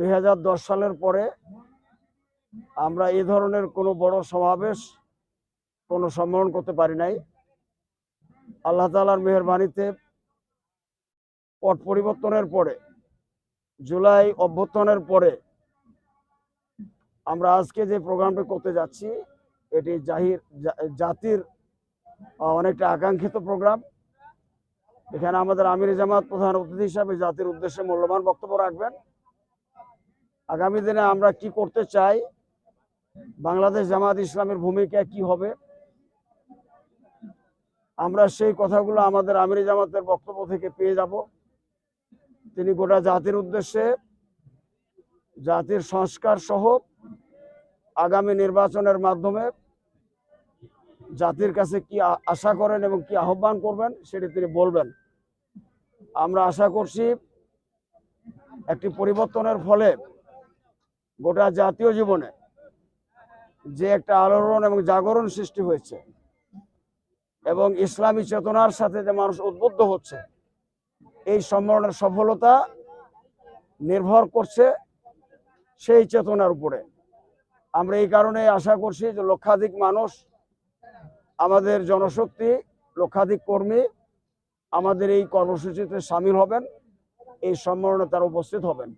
দুই হাজার দশ সালের পরে আমরা এই ধরনের কোনো বড় সমাবেশ কোনো সম্মেলন করতে পারি নাই। আল্লাহ তালার মেহরবানিতে পট পরিবর্তনের পরে, জুলাই অভ্যর্থনের পরে আমরা আজকে যে প্রোগ্রামটি করতে যাচ্ছি, এটি জাহির জাতির অনেকটা আকাঙ্ক্ষিত প্রোগ্রাম। এখানে আমাদের আমির জামাত প্রধান অতিথি হিসাবে জাতির উদ্দেশ্যে মূল্যবান বক্তব্য রাখবেন। আগামী দিনে আমরা কি করতে চাই? বাংলাদেশ জামাত ইসলামের ভূমিকা কি হবে? আমরা সেই কথাগুলো আমাদের আমির জামাতের বক্তব্য থেকে পেয়ে যাব। তিনি গোটা জাতির উদ্দেশ্যে জাতির সংস্কার সহ আগামী নির্বাচনের মাধ্যমে জাতির কাছে কি আশা করেন এবং কি আহ্বান করবেন সেটি তিনি বলবেন। আমরা আশা করছি একটি পরিবর্তনের ফলে গোটা জাতীয় জীবনে যে একটা আলোড়ন এবং জাগরণ সৃষ্টি হয়েছে এবং ইসলামী চেতনার সাথে যে মানুষ উদ্বুদ্ধ হচ্ছে, এই সম্মেলনের সফলতা নির্ভর করছে সেই চেতনার উপরে। আমরা এই কারণে আশা করছি যে লক্ষাধিক মানুষ, আমাদের জনশক্তি, লক্ষাধিক কর্মী আমাদের এই কর্মসূচিতে সামিল হবেন, এই সম্মেলনে তারা উপস্থিত হবেন।